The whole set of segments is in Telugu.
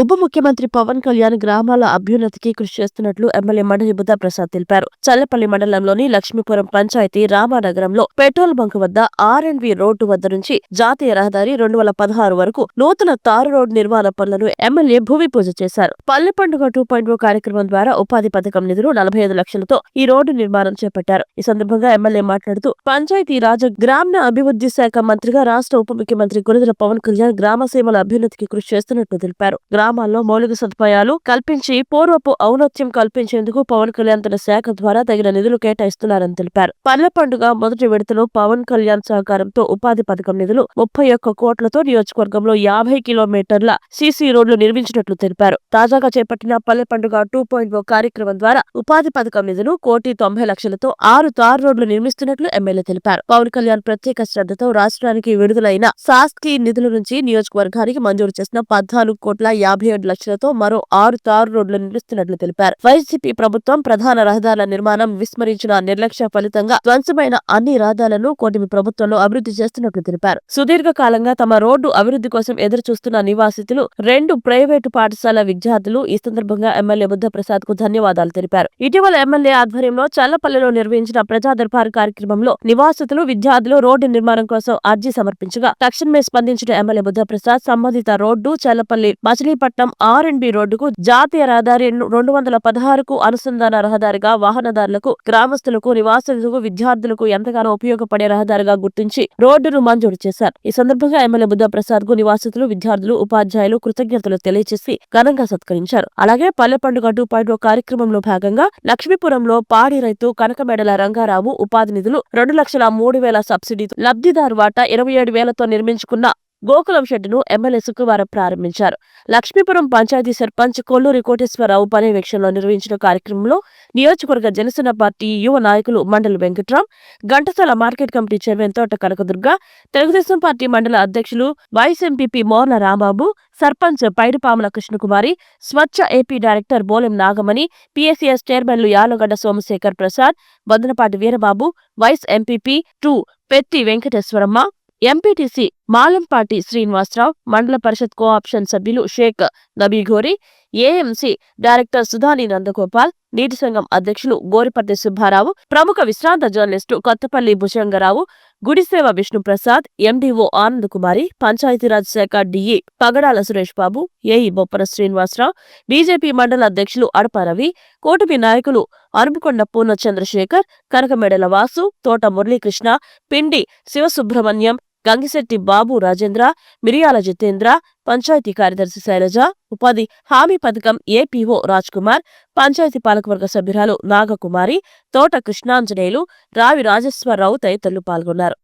ఉప ముఖ్యమంత్రి పవన్ కళ్యాణ్ గ్రామాల అభ్యున్నతికి కృషి చేస్తున్నట్లు ఎమ్మెల్యే మండలి బుద్ధ ప్రసాద్ తెలిపారు. చల్లపల్లి మండలంలోని లక్ష్మీపురం పంచాయతీ రామానగరంలో పెట్రోల్ బంక్ వద్ద ఆర్ అండ్ వి రోడ్డు వద్ద నుంచి జాతీయ రహదారి రెండు వేల పదహారు వరకు నూతన తారు రోడ్డు నిర్మాణ పనులను ఎమ్మెల్యే భూమి పూజ చేశారు. పల్లె పండుగ టూ పాయింట్ కార్యక్రమం ద్వారా ఉపాధి పథకం నిధులు నలభై ఐదు లక్షలతో ఈ రోడ్డు నిర్మాణం చేపట్టారు. ఈ సందర్భంగా ఎమ్మెల్యే మాట్లాడుతూ పంచాయతీ రాజ గ్రామీణ అభివృద్ధి శాఖ మంత్రిగా రాష్ట్ర ఉప ముఖ్యమంత్రి గురుదల పవన్ కళ్యాణ్ గ్రామ సీమల అభ్యున్నతికి కృషి చేస్తున్నట్లు తెలిపారు. గ్రామాల్లో మౌలిక సదుపాయాలు కల్పించి పూర్వపు ఔన్నత్యం కల్పించేందుకు పవన్ కళ్యాణ్ తన శాఖ ద్వారా తగిన నిధులు కేటాయిస్తున్నారని తెలిపారు. పల్లె పండుగ మొదటి విడతలో పవన్ కళ్యాణ్ సహకారంతో ఉపాధి పథకం నిధులు ముప్పై ఒక్క కోట్లతో నియోజకవర్గంలో యాభై కిలోమీటర్ల సీసీ రోడ్లు నిర్మించినట్లు తెలిపారు. తాజాగా చేపట్టిన పల్లె పండుగ టూ పాయింట్ ఓ కార్యక్రమం ద్వారా ఉపాధి పథకం నిధులు కోటి తొంభై లక్షలతో ఆరు తారు రోడ్లు నిర్మిస్తున్నట్లు ఎమ్మెల్యే తెలిపారు. పవన్ కళ్యాణ్ ప్రత్యేక శ్రద్ధతో రాష్ట్రానికి విడుదలైన సాస్కి నిధుల నుంచి నియోజకవర్గానికి మంజూరు చేసిన పద్నాలుగు కోట్ల యాభై ఏడు లక్షలతో మరో ఆరు తారు రోడ్లు నిర్మిస్తున్నట్లు తెలిపారు. వైసీపీ ప్రభుత్వం ప్రధాన రహదారుల నిర్మాణం విస్మరించిన నిర్లక్ష్య ఫలితంగా ధ్వంసమైన అన్ని రహదారులను కూటమి ప్రభుత్వంలో అభివృద్ధి చేస్తున్నట్లు తెలిపారు. సుదీర్ఘ కాలంగా తమ రోడ్డు అభివృద్ధి కోసం ఎదురు చూస్తున్న నివాసితులు రెండు ప్రైవేటు పాఠశాల విద్యార్థులు ఈ సందర్భంగా ఎమ్మెల్యే బుద్ధ ప్రసాద్కు ధన్యవాదాలు తెలిపారు. ఇటీవల ఎమ్మెల్యే ఆధ్వర్యంలో చల్లపల్లిలో నిర్వహించిన ప్రజా దర్బార్ కార్యక్రమంలో నివాసితులు విద్యార్థులు రోడ్డు నిర్మాణం కోసం అర్జీ సమర్పించగా తక్షణమే స్పందించిన ఎమ్మెల్యే బుద్ధ ప్రసాద్ సంబంధిత road Challapalli Machilipatnam R and B రోడ్డుకు జాతీయ రహదారి రెండు వందల పదహారుకు అనుసంధాన రహదారిగా వాహనదారులకు గ్రామస్తులకు నివాసితులకు విద్యార్థులకు ఎంతగానో ఉపయోగపడే రహదారిగా గుర్తించి రోడ్డును మంజూరు చేశారు. ఈ సందర్భంగా ఎమ్మెల్యే బుద్ధ ప్రసాద్కు నివాసితులు విద్యార్థులు ఉపాధ్యాయులు కృతజ్ఞతలు తెలియజేసి ఘనంగా సత్కరించారు. అలాగే పల్లె పండుగ టూ పాయింట్ కార్యక్రమంలో భాగంగా లక్ష్మీపురంలో పాడి రైతు కనకమెడల రంగారావు ఉపాధి నిధులు రెండు లక్షల మూడు వేల సబ్సిడీ లబ్ధిదారు వాటా ఇరవై ఏడు వేలతో నిర్మించుకున్న గోకులం షెడ్డును ఎమ్మెల్యే శుక్రవారం ప్రారంభించారు. లక్ష్మీపురం పంచాయతీ సర్పంచ్ కొల్లూరి కోటేశ్వరరావు పర్యవేక్షణలో నిర్వహించిన కార్యక్రమంలో నియోజకవర్గ జనసేన పార్టీ యువ నాయకులు Mandali Venkatram Ghantasala market committee chairman Thota Kanakadurga Telugu Desam party మండల అధ్యక్షులు vice MPP Morla Rambabu sarpanch Paidipamula Krishnakumari Swachh AP director Bolem Nagamani PSCS చైర్మన్లు Yalagadda Somasekhar Prasad Bondanapati Veerababu vice MPP two Petti Venkateswaramma MPTC Malampati Srinivasa Rao మండల పరిషత్ కోఆప్షన్ సభ్యులు షేక్ నబీఘోరి ఏఎంసీ డైరెక్టర్ సుధాని నందగోపాల్ నీటి సంఘం అధ్యక్షులు గోరిపర్తి సుబ్బారావు ప్రముఖ విశ్రాంత జర్నలిస్టు కొత్తపల్లి భుజంగరావు గుడిసేవ విష్ణుప్రసాద్ ఎండీఓ ఆనంద్ కుమారి పంచాయతీరాజ్ శాఖ DE Pagadala Suresh Babu AE Boppara Srinivasa Rao BJP మండల అధ్యక్షులు అడప రవి కూటమి నాయకులు అరుపుకొండ పూర్ణ చంద్రశేఖర్ కనకమెడల వాసు తోట మురళీకృష్ణ పిండి శివసుబ్రహ్మణ్యం గంగిశెట్టి బాబు రాజేంద్ర మిరియాల జితేంద్ర పంచాయతీ కార్యదర్శి శైలజ ఉపాధి హామీ పథకం ఏపీఓ రాజ్ కుమార్ పంచాయతీ పాలకవర్గ సభ్యురాలు నాగకుమారి తోట కృష్ణాంజనేయులు రావి రాజేశ్వరరావు తదితరులు పాల్గొన్నారు.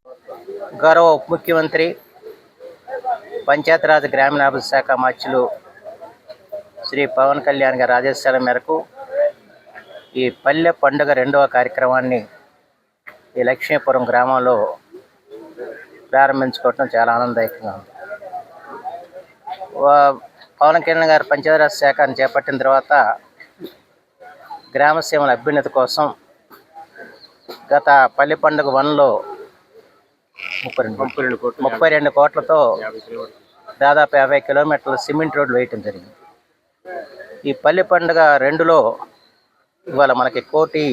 గౌరవ ఉప ముఖ్యమంత్రి పంచాయతీరాజ్ గ్రామీణాభివృద్ధి శాఖ మార్చులు శ్రీ పవన్ కళ్యాణ్ గారి ఆదేశాల మేరకు ఈ పల్లె పండుగ రెండవ కార్యక్రమాన్ని ఈ లక్ష్మీపురం గ్రామంలో ప్రారంభించుకోవటం చాలా ఆనందదాయకంగా ఉంది. పవన్ కళ్యాణ్ గారు పంచాయతీరాజ్ శాఖను చేపట్టిన తర్వాత గ్రామ సీమల అభ్యున్నతి కోసం గత పల్లె పండుగ వన్లో ముప్పై రెండు ముప్పై రెండు కోట్లు ముప్పై రెండు కోట్లతో దాదాపు యాభై కిలోమీటర్ల సిమెంట్ రోడ్లు వేయటం జరిగింది. ఈ పల్లె పండుగ రెండులో ఇవాళ మనకి కోటి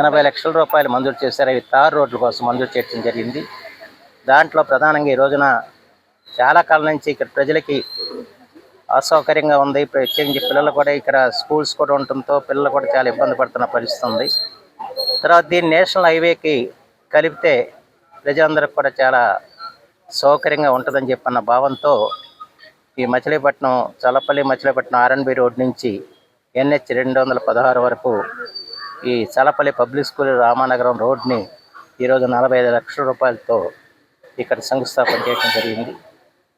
ఎనభై లక్షల. రూపాయలు మంజూరు చేశారు. అవి తార్ రోడ్ల కోసం మంజూరు చేయడం జరిగింది. దాంట్లో ప్రధానంగా ఈ రోజున చాలా కాలం నుంచి ఇక్కడ ప్రజలకి అసౌకర్యంగా ఉంది. ప్రత్యేకించి పిల్లలు కూడా ఇక్కడ స్కూల్స్ కూడా ఉండటంతో పిల్లలు కూడా చాలా ఇబ్బంది పడుతున్న పరిస్థితి ఉంది తర్వాత దీన్ని నేషనల్ హైవేకి కలిపితే ప్రజలందరికీ కూడా చాలా సౌకర్యంగా ఉంటుందని చెప్పన్న భావంతో ఈ మచిలీపట్నం చల్లపల్లి మచిలీపట్నం ఆర్ఎన్బి రోడ్ నుంచి ఎన్హెచ్ రెండు వందల పదహారు వరకు ఈ చల్లపల్లి పబ్లిక్ స్కూల్ రామానగరం రోడ్ని ఈరోజు నలభై ఐదు లక్షల రూపాయలతో ఇక్కడ శంకుస్థాపన చేయడం జరిగింది.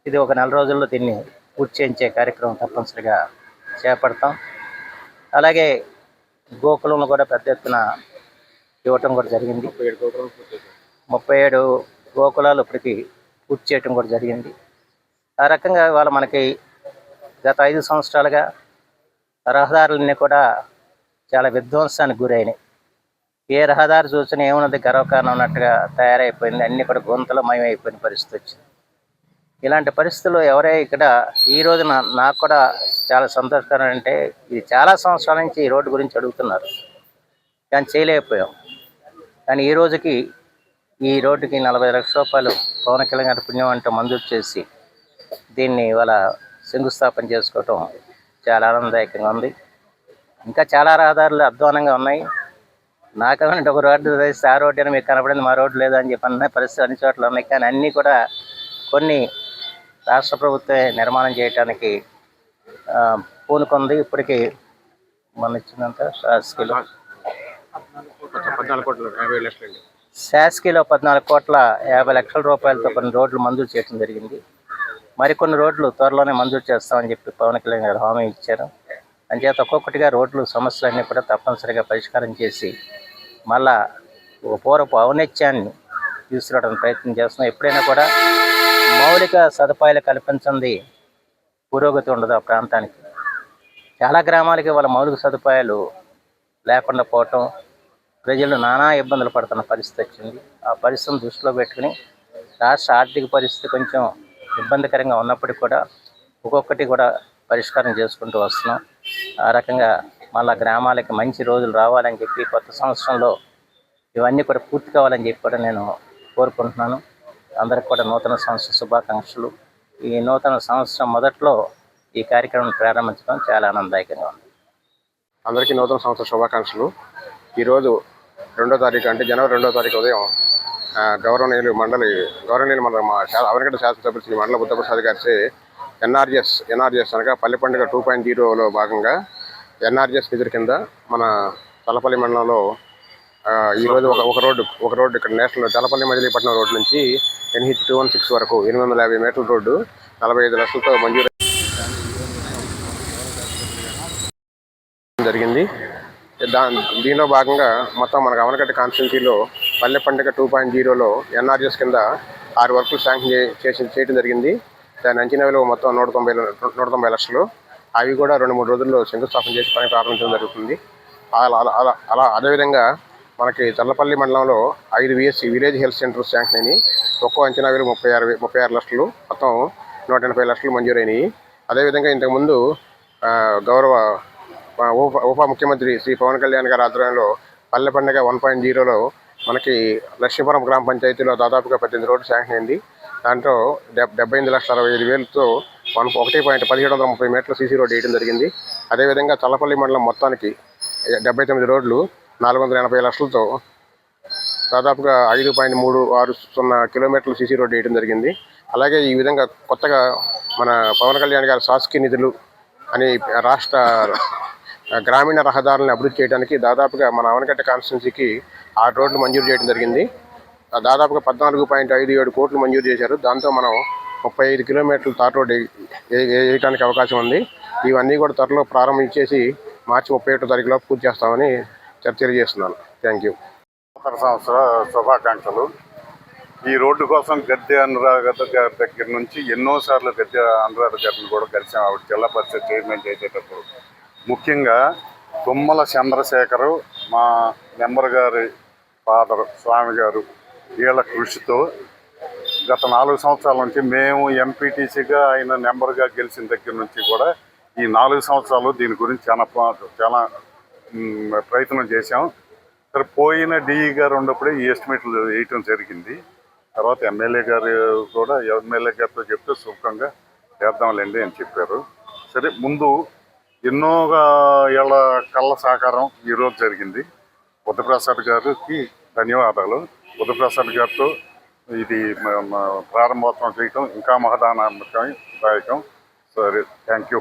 ఇది ఒక నెల రోజుల్లో దీన్ని పూర్తి చేయించే కార్యక్రమం తప్పనిసరిగా చేపడతాం. అలాగే గోకులంలో కూడా పెద్ద ఎత్తున ఇవ్వటం కూడా జరిగింది. ముప్పై ఏడు గోకులాలు ఇప్పటికి పూర్తి చేయటం కూడా జరిగింది. ఆ రకంగా ఇవాళ మనకి గత ఐదు సంవత్సరాలుగా రహదారులన్నీ కూడా చాలా విధ్వంసానికి గురైనాయి. ఏ రహదారి చూసినా ఏమున్నది గర్వకారణం ఉన్నట్టుగా తయారైపోయింది. అన్నీ కూడా గుంతలు మయమైపోయిన పరిస్థితి వచ్చింది. ఇలాంటి పరిస్థితుల్లో ఎవరే ఇక్కడ ఈ రోజున నాకు కూడా చాలా సంతోషకరం అంటే ఇది చాలా సంవత్సరాల నుంచి ఈ రోడ్డు గురించి అడుగుతున్నారు. కానీ చేయలేకపోయాం. కానీ ఈ రోజుకి ఈ రోడ్డుకి నలభై లక్షల రూపాయలు పవన్ కళ్యాణ్ గారి పుణ్యం అంటూ మంజూరు చేసి దీన్ని ఇవాళ శంకుస్థాపన చేసుకోవటం చాలా ఆనందదాయకంగా ఉంది. ఇంకా చాలా రహదారులు అధ్వానంగా ఉన్నాయి. నాకేమంటే ఒక రోడ్డు ఆ రోడ్డు అని మీకు కనపడింది మా రోడ్డు లేదు అని చెప్పి అన్న పరిస్థితి అన్ని చోట్ల ఉన్నాయి. కానీ అన్నీ కూడా కొన్ని రాష్ట్ర ప్రభుత్వమే నిర్మాణం చేయడానికి పూనుకుంది. ఇప్పటికీ మన ఇచ్చినంత శాసకిలో శాసకిలో పద్నాలుగు కోట్ల యాభై లక్షల రూపాయలతో కొన్ని రోడ్లు మంజూరు చేయడం జరిగింది. మరికొన్ని రోడ్లు త్వరలోనే మంజూరు చేస్తామని చెప్పి పవన్ కళ్యాణ్ గారు హామీ ఇచ్చారు. అంచేత ఒక్కొక్కటిగా రోడ్లు సమస్యలన్నీ కూడా తప్పనిసరిగా పరిష్కారం చేసి మళ్ళా ఒక పూర్వపు ఔన్నత్యాన్ని తీసుకురావడానికి ప్రయత్నం చేస్తున్నాం. ఎప్పుడైనా కూడా మౌలిక సదుపాయాలు కల్పించింది పురోగతి ఉండదు ఆ ప్రాంతానికి. చాలా గ్రామాలకి వాళ్ళ మౌలిక సదుపాయాలు లేకుండా పోవటం ప్రజలు నానా ఇబ్బందులు పడుతున్న పరిస్థితి వచ్చింది. ఆ పరిస్థితిని దృష్టిలో పెట్టుకుని రాష్ట్ర ఆర్థిక పరిస్థితి కొంచెం ఇబ్బందికరంగా ఉన్నప్పటికీ కూడా ఒక్కొక్కటి కూడా పరిష్కారం చేసుకుంటూ వస్తున్నాం. ఆ రకంగా మళ్ళా గ్రామాలకి మంచి రోజులు రావాలని చెప్పి కొత్త సంవత్సరంలో ఇవన్నీ కూడా పూర్తి కావాలని చెప్పి కూడా నేను కోరుకుంటున్నాను. అందరికి కూడా నూతన సంవత్సర శుభాకాంక్షలు. ఈ నూతన సంవత్సరం మొదట్లో ఈ కార్యక్రమం ప్రారంభించడం చాలా ఆనందదాయకంగా ఉంది. అందరికీ నూతన సంవత్సర శుభాకాంక్షలు. ఈరోజు రెండో తారీఖు అంటే జనవరి రెండో తారీఖు ఉదయం గౌరవనీయులు మండలి గౌరవనీయులు మండలి మా శా- అవనగడ్డ శాసనసభ్యులు శ్రీ మండల బుద్ధప్రసాద్ గారి ఎన్ఆర్జిఎస్ ఎన్ఆర్జిఎస్ అనగా పల్లె పండుగ టూ పాయింట్ జీరోలో భాగంగా ఎన్ఆర్జిఎస్ నిధుల కింద మన తలపల్లి మండలంలో ఈరోజు ఒక ఒక రోడ్డు ఒక రోడ్డు ఇక్కడ నేషనల్ తలపల్లి మజిలీపట్నం రోడ్డు నుంచి ఎన్హెచ్ టూ వన్ సిక్స్ వరకు ఎనిమిది వందల యాభై మీటర్ల రోడ్డు నలభై ఐదు లక్షలతో మంజూరు జరిగింది. దా దీనిలో భాగంగా మొత్తం మనకు అవనగడ్డ కాన్స్టిట్యూన్సీలో పల్లె పండుగ టూ పాయింట్ జీరోలో ఎన్ఆర్జిఎస్ కింద ఆరు వర్కులు శాంక్షన్ చేసి చేయడం జరిగింది. దాని అంచనా విలువ మొత్తం నూట తొంభై నూట తొంభై లక్షలు. అవి కూడా రెండు మూడు రోజుల్లో శంకుస్థాపన చేసి పని ప్రారంభించడం జరుగుతుంది. అలా అలా అలా అదేవిధంగా మనకి చల్లపల్లి మండలంలో ఐదు VSC village health centre sanction అయినాయి ఒక్కో అంచనా విలువ ముప్పై ఆరు ముప్పై ఆరు లక్షలు మొత్తం నూట ఎనభై లక్షలు మంజూరైనవి అదేవిధంగా ఇంతకుముందు గౌరవ ఉప ఉప ముఖ్యమంత్రి శ్రీ పవన్ కళ్యాణ్ గారి ఆధ్వర్యంలో పల్లె పండుగ వన్ పాయింట్ జీరోలో మనకి లక్ష్మీపురం గ్రామ పంచాయతీలో దాదాపుగా పద్దెనిమిది రోడ్లు శాంక్షన్ అయింది. దాంట్లో డెబ్ డెబ్బై ఎనిమిది లక్షల అరవై ఐదు వేలతో వన్ ఒకటి పాయింట్ పదిహేడు వందల ముప్పై మీటర్ల సీసీ రోడ్డు వేయడం జరిగింది. అదేవిధంగా చల్లపల్లి మండలం మొత్తానికి డెబ్బై తొమ్మిది రోడ్లు నాలుగు వందల ఎనభై లక్షలతో దాదాపుగా ఐదు పాయింట్ మూడు ఆరు సున్నా కిలోమీటర్ల సీసీ రోడ్డు వేయడం జరిగింది. అలాగే ఈ విధంగా కొత్తగా మన పవన్ కళ్యాణ్ గారి శాసకీయ నిధులు అని రాష్ట్ర గ్రామీణ రహదారులను అభివృద్ధి చేయడానికి దాదాపుగా మన అవనగడ్డ కాన్స్టిట్యున్సీకి ఆరు రోడ్లు మంజూరు చేయడం జరిగింది. దాదాపుగా పద్నాలుగు పాయింట్ ఐదు ఏడు కోట్లు మంజూరు చేశారు. దాంతో మనం ముప్పై ఐదు కిలోమీటర్లు తార్ రోడ్ వేయటానికి వేయడానికి అవకాశం ఉంది. ఇవన్నీ కూడా త్వరలో ప్రారంభించేసి మార్చి ముప్పై ఒకటో తారీఖులో పూర్తి చేస్తామని తెలియజేస్తున్నాను. థ్యాంక్ యూ నూతన సంవత్సర శుభాకాంక్షలు. ఈ రోడ్డు కోసం గద్దె అనురాధ గారి దగ్గర నుంచి ఎన్నోసార్లు గద్దె అనురాధ గారిని కూడా కలిసాం. ఆవిడ జిల్లా పరిషత్ చైర్మన్ చేసేటప్పుడు. ముఖ్యంగా తుమ్మల చంద్రశేఖరు మా మెంబర్ గారి ఫాదర్ స్వామి గారు వీళ్ళ కృషితో గత నాలుగు సంవత్సరాల నుంచి మేము ఎంపీటీసీగా ఆయన నెంబర్గా గెలిచిన దగ్గర నుంచి కూడా ఈ నాలుగు సంవత్సరాలు దీని గురించి చాలా చాలా ప్రయత్నం చేశాం. సరే పోయిన డిఈ గారు ఉన్నప్పుడే ఈ ఎస్టిమేట్లు వేయటం జరిగింది. తర్వాత ఎమ్మెల్యే గారు కూడా ఎమ్మెల్యే గారితో చెప్తే సుఖంగా చేద్దాంలేండి అని చెప్పారు. సరే ముందు ఎన్నోగా ఏళ్ళ కళ్ళ సహకారం ఈరోజు జరిగింది. బుద్ధప్రసాద్ గారికి ధన్యవాదాలు. బుద్ధప్రసాద్ గారితో ఇది ప్రారంభోత్సవం చేయటం ఇంకా మహదానకం దాయకం సరే థ్యాంక్ యూ